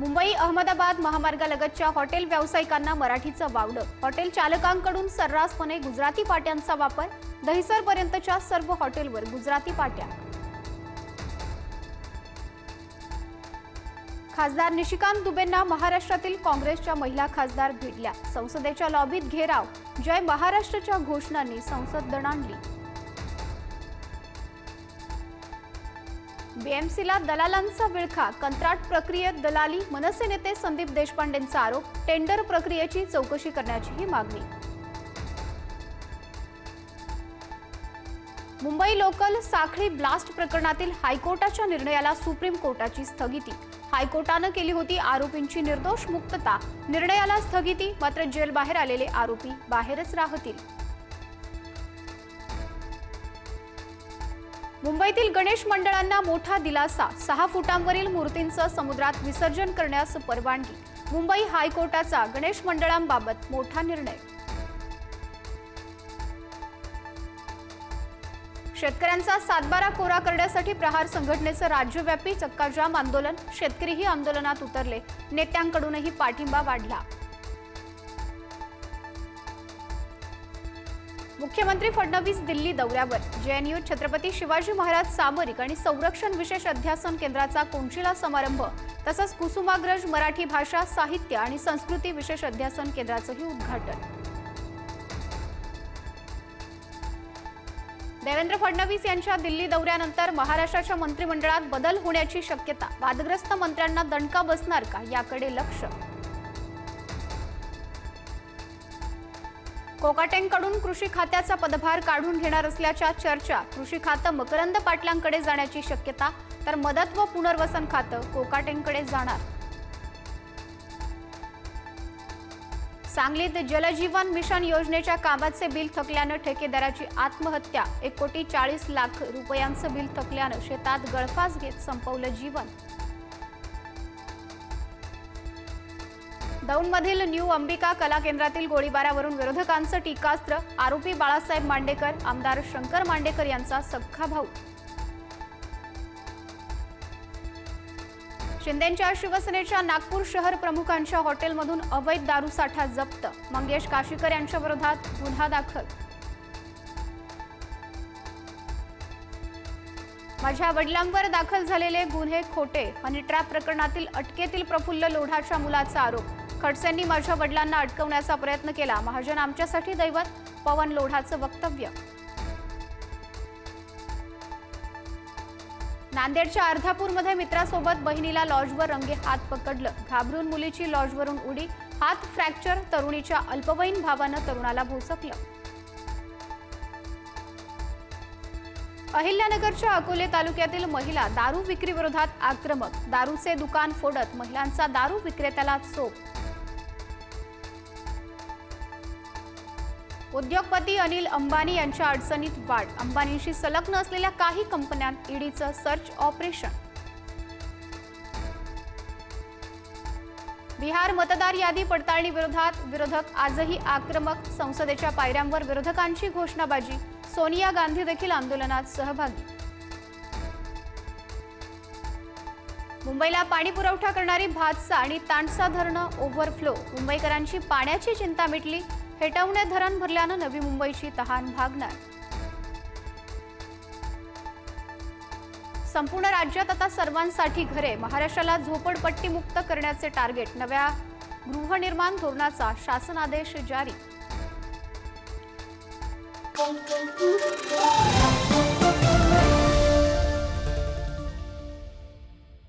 Mumbai Ahmedabad महामार्गालगतच्या hotel व्यावसायिकांना मराठीचं वावडं. Hotel चालकांकडून सर्रासपणे गुजराती पाट्यांचा वापर दहिसरपर्यंतच्या सर्व हॉटेलवर गुजराती पाट्या. खासदार निशिकांत दुबेंना महाराष्ट्रातील काँग्रेसच्या महिला खासदार भिडल्या संसदेच्या लॉबीत घेराव. जय महाराष्ट्रच्या घोषणांनी संसद दणाणली. बीएमसीला दलालांचा विळखा कंत्राट प्रक्रियेत दलाली मनसे नेते संदीप देशपांडेंचा आरोप टेंडर प्रक्रियेची चौकशी करण्याचीही मागणी. मुंबई लोकल साखळी ब्लास्ट प्रकरणातील हायकोर्टाच्या निर्णयाला सुप्रीम कोर्टाची स्थगिती. हायकोर्टानं केली होती आरोपींची निर्दोष मुक्तता. निर्णयाला स्थगिती मात्र जेलबाहेर आलेले आरोपी बाहेरच राहतील. मुंबईतील गणेश मंडळांना मोठा दिलासा. सहा फुटांवरील मूर्तींचं समुद्रात विसर्जन करण्यास परवानगी. मुंबई हायकोर्टाचा गणेश मंडळांबाबत मोठा निर्णय. शेतकऱ्यांचा सातबारा कोरा करण्यासाठी प्रहार संघटनेचं राज्यव्यापी चक्काजाम आंदोलन. शेतकरीही आंदोलनात उतरले. नेत्यांकडूनही पाठिंबा वाढला. मुख्यमंत्री फडणवीस दिल्ली दौऱ्यावर. जेएनयू छत्रपती शिवाजी महाराज सामरिक आणि संरक्षण विशेष अध्यासन केंद्राचा कोंचिला समारंभ तसंच कुसुमाग्रज मराठी भाषा साहित्य आणि संस्कृती विशेष अध्यासन केंद्राचंही उद्घाटन. देवेंद्र फडणवीस यांच्या दिल्ली दौऱ्यानंतर महाराष्ट्राच्या मंत्रिमंडळात बदल होण्याची शक्यता वादग्रस्त मंत्र्यांना दणका बसणार का याकडे लक्ष? कोकाटेंकडून कृषी खात्याचा पदभार काढून घेणार असल्याच्या चर्चा कृषी खातं मकरंद पाटलांकडे जाण्याची शक्यता तर मदत व पुनर्वसन खातं कोकाटेंकडे जाणार. सांगलीत जलजीवन मिशन योजनेच्या कामाचे बिल थकल्यानं ठेकेदाराची आत्महत्या एक कोटी चाळीस लाख रुपयांचं बिल थकल्यानं शेतात गळफास घेत संपवलं जीवन. दौंडमधील न्यू अंबिका कला केंद्रातील गोळीबारावरून विरोधकांचं टीकास्त्र आरोपी बाळासाहेब मांडेकर आमदार शंकर मांडेकर यांचा सख्खा भाऊ. शिंदेच्या शिवसेनेच्या नागपूर शहर प्रमुखांच्या हॉटेलमधून अवैध दारूसाठा जप्त मंगेश काशीकर यांच्या विरोधात गुन्हा दाखल. माझ्या वडिलांवर दाखल झालेले गुन्हे खोटे हनी ट्रॅप प्रकरणातील अटकेतील प्रफुल्ल लोढाच्या मुलाचा आरोप. खडसेंनी माझ्या वडिलांना अटकवण्याचा प्रयत्न केला. महाजन आमच्यासाठी दैवत पवन लोढाचं वक्तव्य. नांदेडच्या अर्धापूरमध्ये मित्रासोबत बहिणीला लॉजवर रंगे हात पकडलं. घाबरून मुलीची लॉजवरून उडी हात फ्रॅक्चर तरुणीच्या अल्पवयीन भावानं तरुणाला भोसकलं. अहिल्यानगरच्या अकोले तालुक्यातील महिला दारू विक्रीविरोधात आक्रमक. दारूचे दुकान फोडत महिलांचा दारू विक्रेत्याला चोप उद्योगपती अनिल अंबानी यांच्या अडचणीत वाढ. अंबानींशी संलग्न असलेल्या काही कंपन्यांत ईडीचं सर्च ऑपरेशन. बिहार मतदार यादी पडताळणी विरोधात विरोधक आजही आक्रमक. संसदेच्या पायऱ्यांवर विरोधकांची घोषणाबाजी. सोनिया गांधी देखील आंदोलनात सहभागी. मुंबईला पाणी पुरवठा करणारी भातसा आणि तांडसा धरणं ओव्हरफ्लो. मुंबईकरांची पाण्याची चिंता मिटली. हेटवणे धरण भरल्यानं नवी मुंबईची तहान भागणार. संपूर्ण राज्यात आता सर्वांसाठी घरे महाराष्ट्राला झोपडपट्टी मुक्त करण्याचे टार्गेट नव्या गृहनिर्माण धोरणाचा शासन आदेश जारी.